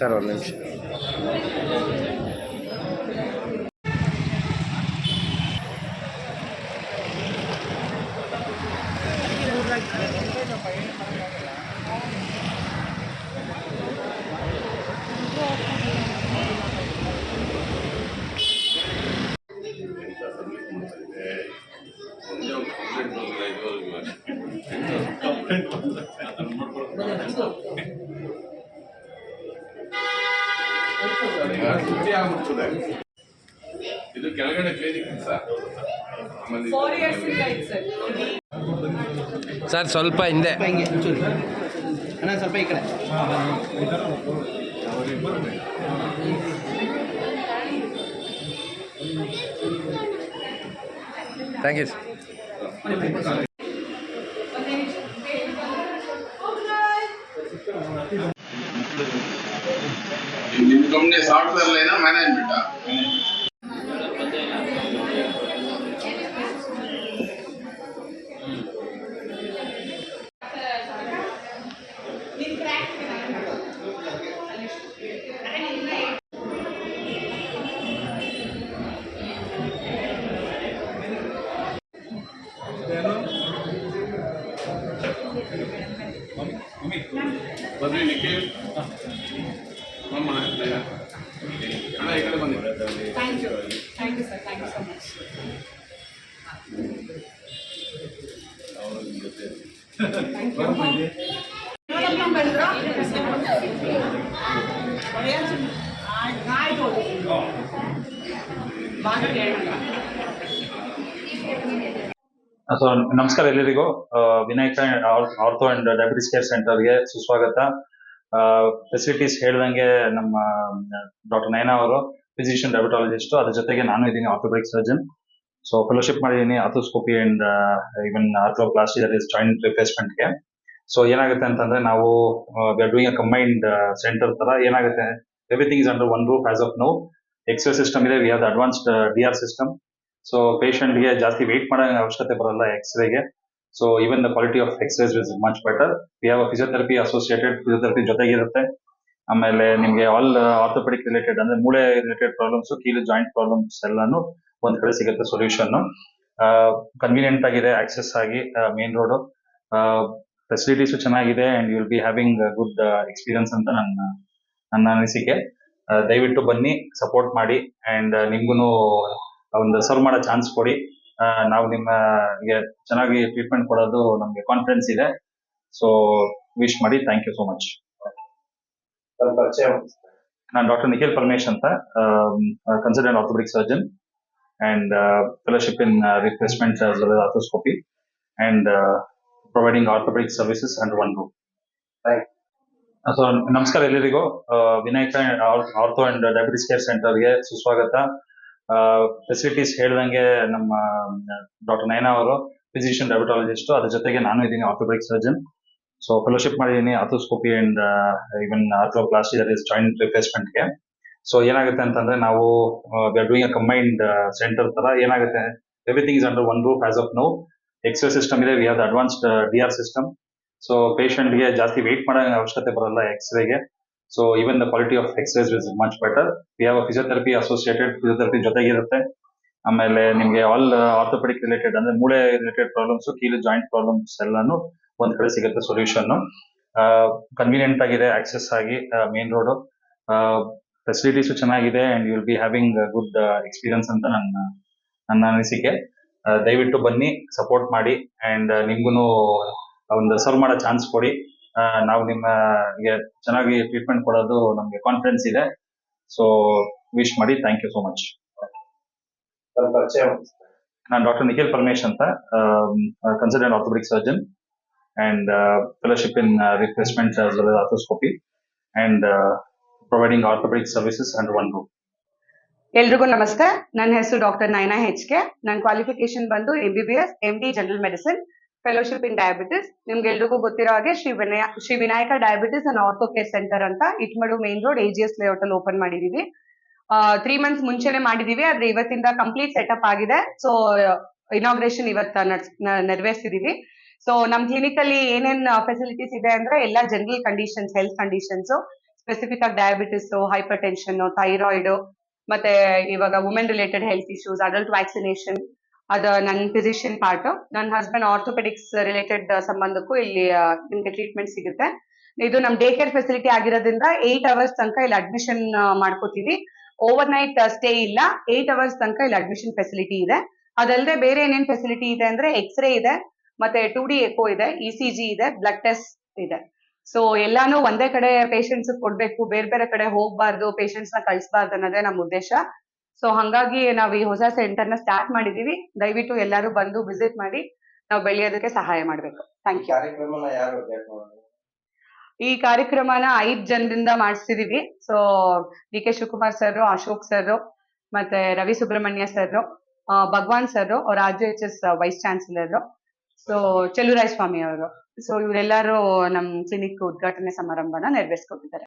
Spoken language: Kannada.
ಸರ್ ಒಂದು ನಿಮಿಷ ಒಂದೇ ಒಂದು ಕಂಪ್ಲೇಂಟ್ ಈಗ ಸುದ್ದಿ ಆಗ್ಬಿಡ್ತದೆ ಇದು ಕೆಳಗಡೆ ಕ್ಲಿನಿಕ್ ಸರ್ ಸ್ವಲ್ಪ ಹಿಂದೆ. ಸ್ವಲ್ಪ ಈ ಕಡೆ. ಥ್ಯಾಂಕ್ ಯು ಸರ್ तुमने सॉफ्टवेयर लेना मैनेजमेंट मम्मी मम्मी बदली ಅಣ್ಣ ಈ ಕಡೆ ಬನ್ನಿ thank you thank you sir thank you so much so ನಮಸ್ಕಾರ ಎಲ್ಲರಿಗೂ ಆ, Vinayaka ortho and diabetes care ಸೆಂಟರ್ಗೆ ಸುಸ್ವಾಗತ. ಫೆಸಿಲಿಟೀಸ್ ಹೇಳ್ದಂಗೆ ನಮ್ಮ ಡಾಕ್ಟರ್ ನಯನ ಅವರು ಫಿಸಿಷಿಯನ್ ಡಯಾಬಿಟಾಲಜಿಸ್ಟ್ ಅದ್ರ ಜೊತೆಗೆ ನಾನು ಇದ್ದೀನಿ ಆರ್ಥೋಪೆಡಿಕ್ ಸರ್ಜನ್ ಸೊ ಫೆಲೋಶಿಪ್ ಮಾಡಿದ್ದೀನಿ arthroscopy and even arthroplasty that is joint ರಿಪ್ಲೇಸ್ಮೆಂಟ್ಗೆ so ಏನಾಗುತ್ತೆ ಅಂತಂದ್ರೆ ನಾವು ಡೂಯಿಂಗ್ ಅ ಕಂಬೈನ್ಡ್ ಸೆಂಟರ್ ತರ. ಏನಾಗುತ್ತೆ everything is under one roof as of no xray system ಇದೆ we are advanced D R system so ಗೆ ಜಾಸ್ತಿ ವೆಯ್ಟ್ ಮಾಡೋ ಅವಶ್ಯಕತೆ ಬರಲ್ಲ ಎಕ್ಸ್ರೇಗೆ so even the quality of exercise is much better we have physiotherapy associated physiotherapy ಜೊತೆಗಿರುತ್ತೆ. ಆಮೇಲೆ ನಿಮಗೆ ಆಲ್ ಆರ್ಥೋಪೆಡಿಕ್ ರಿಲೇಟೆಡ್ ಅಂದ್ರೆ ಮೂಳೆ ರಿಲೇಟೆಡ್ ಪ್ರಾಬ್ಲಮ್ಸ್ ಕೀಲು ಜಾಯಿಂಟ್ ಪ್ರಾಬ್ಲಮ್ಸ್ ಎಲ್ಲಾನು ಒಂದ್ ಕಡೆ ಸಿಗುತ್ತೆ ಸೊಲ್ಯೂಷನ್ ಕನ್ವೀನಿಯಂಟ್ ಆಗಿದೆ ಆಕ್ಸೆಸ್ ಆಗಿ ಮೇನ್ ರೋಡ್ ಫೆಸಿಲಿಟೀಸ್ ಚೆನ್ನಾಗಿದೆ and will be having good experience ಅಂತ ನನ್ನ ನನ್ನ ಅನಿಸಿಕೆ. ದಯವಿಟ್ಟು ಬನ್ನಿ ಸಪೋರ್ಟ್ ಮಾಡಿ ಅಂಡ್ ನಿಮ್ಗೂ ಒಂದು ಸರ್ವ್ ಮಾಡೋ ಚಾನ್ಸ್ ಕೊಡಿ. ನಾವು ನಿಮಗೆ ಚೆನ್ನಾಗಿ ಟ್ರೀಟ್ಮೆಂಟ್ ಕೊಡೋದು ನಮಗೆ ಕಾನ್ಫಿಡೆನ್ಸ್ ಇದೆ. ಸೊ ವಿಶ್ ಮಾಡಿ ಥ್ಯಾಂಕ್ ಯು ಸೋ ಮಚ್ ನಾನು ಡಾಕ್ಟರ್ ನಿಖಿಲ್ ಪರಮೇಶ್ ಅಂತ. Consultant orthopaedic surgeon and fellowship in replacement arthroscopy and providing orthopaedic services and one room so ನಮಸ್ಕಾರ ಎಲ್ಲರಿಗೂ. Vinayaka ortho and diabetes care ಸೆಂಟರ್ಗೆ ಸುಸ್ವಾಗತ. ಫೆಸಿಲಿಟೀಸ್ ಹೇಳ್ದಂಗೆ ನಮ್ಮ ಡಾಕ್ಟರ್ ನಯನಾ ಅವರು ಫಿಸಿಷಿಯನ್ ಡಯಾಬಿಟಾಲಜಿಸ್ಟ್ ಅದ್ರ ಜೊತೆಗೆ ನಾನು ಇದ್ದೀನಿ ಆರ್ಥೋಪೆಡಿಕ್ ಸರ್ಜನ್ ಸೊ ಫೆಲೋಶಿಪ್ ಮಾಡಿದ್ದೀನಿ arthroscopy and even arthroplasty that is joint ರಿಪ್ಲೇಸ್ಮೆಂಟ್ಗೆ so ಏನಾಗುತ್ತೆ ಅಂತಂದ್ರೆ ನಾವು ಡೂಯಿಂಗ್ ಅ ಕಂಬೈನ್ಡ್ ಸೆಂಟರ್ ತರ. ಏನಾಗುತ್ತೆ everything is under one roof as of now X-ray system ಇದೆ we have advanced D R system so ಗೆ ಜಾಸ್ತಿ ವೇಟ್ ಮಾಡೋ ಅವಶ್ಯಕತೆ ಬರಲ್ಲ ಎಕ್ಸ್ರೇಗೆ so even the quality of exercise is much better we have physiotherapy associated physiotherapy ಜೊತೆಗಿರುತ್ತೆ. ಆಮೇಲೆ ನಿಮಗೆ ಆಲ್ ಆರ್ಥೋಪೆಡಿಕ್ ರಿಲೇಟೆಡ್ ಅಂದ್ರೆ ಮೂಳೆ ರಿಲೇಟೆಡ್ ಪ್ರಾಬ್ಲಮ್ಸ್ ಕೀಲು ಜಾಯಿಂಟ್ ಪ್ರಾಬ್ಲಮ್ಸ್ ಎಲ್ಲಾನು ಒಂದ್ ಕಡೆ ಸಿಗುತ್ತೆ ಸೊಲ್ಯೂಷನ್ ಕನ್ವೀನಿಯಂಟ್ ಆಗಿದೆ ಆಕ್ಸೆಸ್ ಆಗಿ ಮೇನ್ ರೋಡ್ ಫೆಸಿಲಿಟೀಸ್ ಚೆನ್ನಾಗಿದೆ and will be having good experience ಅಂತ ನನ್ನ ನನ್ನ ಅನಿಸಿಕೆ. ದಯವಿಟ್ಟು ಬನ್ನಿ ಸಪೋರ್ಟ್ ಮಾಡಿ ಅಂಡ್ ನಿಮ್ಗೂ ಒಂದು ಸರ್ವ್ ಮಾಡೋ ಚಾನ್ಸ್ ಕೊಡಿ. ನಾವು ನಿಮಗೆ ಚೆನ್ನಾಗಿ ಟ್ರೀಟ್ಮೆಂಟ್ ಕೊಡೋದು ನಮಗೆ ಕಾನ್ಫಿಡೆನ್ಸ್ ಇದೆ. ಸೊ ವಿಶ್ ಮಾಡಿ ಥ್ಯಾಂಕ್ ಯು ಸೋ ಮಚ್ ನಾನು ಡಾಕ್ಟರ್ ನಿಖಿಲ್ ಪರಮೇಶ್ ಅಂತ consultant orthopaedic surgeon and fellowship in replacement arthroscopy and providing orthopaedic services and one room ಎಲ್ರಿಗೂ ನಮಸ್ತೆ. ನನ್ನ ಹೆಸರು ಡಾಕ್ಟರ್ ನಯನಾ ಹೆಚ್ ಕೆ ನನ್ನ ಕ್ವಾಲಿಫಿಕೇಶನ್ ಬಂದು M B B S M D general medicine fellowship in diabetes ನಿಮ್ಗೆ ಎಲ್ರಿಗೂ ಗೊತ್ತಿರೋ ಹಾಗೆ Shri Vinaya, Shri Vinayaka diabetes and ortho care centre ಅಂತ Ittamadu main road A G S layout ಅಲ್ಲಿ ಓಪನ್ ಮಾಡಿದೀವಿ. ತ್ರೀ ಮಂತ್ಸ್ ಮುಂಚೆನೆ ಮಾಡಿದೀವಿ, ಆದ್ರೆ ಇವತ್ತಿಂದ ಕಂಪ್ಲೀಟ್ ಸೆಟಪ್ ಆಗಿದೆ. ಸೊ ಇನಾಗ್ರೇಷನ್ ಇವತ್ತ ನೆರವೇರ್ಸಿದೀವಿ. ಸೊ ನಮ್ ಕ್ಲಿನಿಕ್ ಅಲ್ಲಿ ಏನೇನ್ ಫೆಸಿಲಿಟೀಸ್ ಇದೆ ಅಂದ್ರೆ ಎಲ್ಲ general conditions health conditions specific ಆಗಿ ಡಯಾಬಿಟಿಸ್ ಹೈಪರ್ ಟೆನ್ಷನ್ ಥೈರಾಯ್ಡ್ ಮತ್ತೆ ಇವಾಗ women related health issues adult vaccination ಅದ ನನ್ ಫಿಸಿಷಿಯನ್ ಪಾರ್ಟ್ ನನ್ನ ಹಸ್ಬೆಂಡ್ ಆರ್ಥೋಪೆಡಿಕ್ಸ್ ರಿಲೇಟೆಡ್ ಸಂಬಂಧಕ್ಕೂ ಇಲ್ಲಿ ನಿಮ್ಗೆ ಟ್ರೀಟ್ಮೆಂಟ್ ಸಿಗುತ್ತೆ. ಇದು ನಮ್ ಡೇ ಕೇರ್ ಫೆಸಿಲಿಟಿ ಆಗಿರೋದ್ರಿಂದ ಏಟ್ ಅವರ್ಸ್ ತನಕ ಇಲ್ಲಿ ಅಡ್ಮಿಷನ್ ಮಾಡ್ಕೋತೀವಿ. ಓವರ್ ನೈಟ್ ಸ್ಟೇ ಇಲ್ಲ. ಏಟ್ ಅವರ್ಸ್ ತನಕ ಇಲ್ಲಿ ಅಡ್ಮಿಷನ್ ಫೆಸಿಲಿಟಿ ಇದೆ. ಅದಲ್ಲದೆ ಬೇರೆ ಏನೇನ್ ಫೆಸಿಲಿಟಿ ಇದೆ ಅಂದ್ರೆ ಎಕ್ಸ್ರೇ ಇದೆ, ಮತ್ತೆ ಟೂ ಡಿ ಎಕೋ ಇದೆ ಇ ಸಿ ಜಿ ಇದೆ ಬ್ಲಡ್ ಟೆಸ್ಟ್ ಇದೆ. ಸೊ ಎಲ್ಲಾನು ಒಂದೇ ಕಡೆ ಪೇಷಂಟ್ಸ್ ಕೊಡ್ಬೇಕು. ಬೇರೆ ಬೇರೆ ಕಡೆ ಹೋಗ್ಬಾರ್ದು ಪೇಷಂಟ್ಸ್ನ ಕಳಿಸಬಾರ್ದು ಅನ್ನೋದೇ ನಮ್ಮ ಉದ್ದೇಶ. ಸೊ ಹಂಗಾಗಿ ನಾವು ಈ ಹೊಸ ಸೆಂಟರ್ನ ಸ್ಟಾರ್ಟ್ ಮಾಡಿದೀವಿ. ದಯವಿಟ್ಟು ಎಲ್ಲರೂ ಬಂದು ವಿಸಿಟ್ ಮಾಡಿ ನಾವು ಬೆಳೆಯೋದಕ್ಕೆ ಸಹಾಯ ಮಾಡಬೇಕು. ಥ್ಯಾಂಕ್ ಯು ಈ ಕಾರ್ಯಕ್ರಮನ ಐದ್ ಜನರಿಂದ ಮಾಡಿಸ್ತಿದೀವಿ so D K Shivakumar sir Ashok sir ಮತ್ತೆ Ravi Subrahmanya sir Bhagwan sir Raju H S vice chancellor so Cheluvaraya Swamy ಅವರು. ಸೊ ಇವರೆಲ್ಲರೂ ನಮ್ ಕ್ಲಿನಿಕ್ ಉದ್ಘಾಟನೆ ಸಮಾರಂಭನ ನೆರವೇರಿಸ್ಕೊಟ್ಟಿದ್ದಾರೆ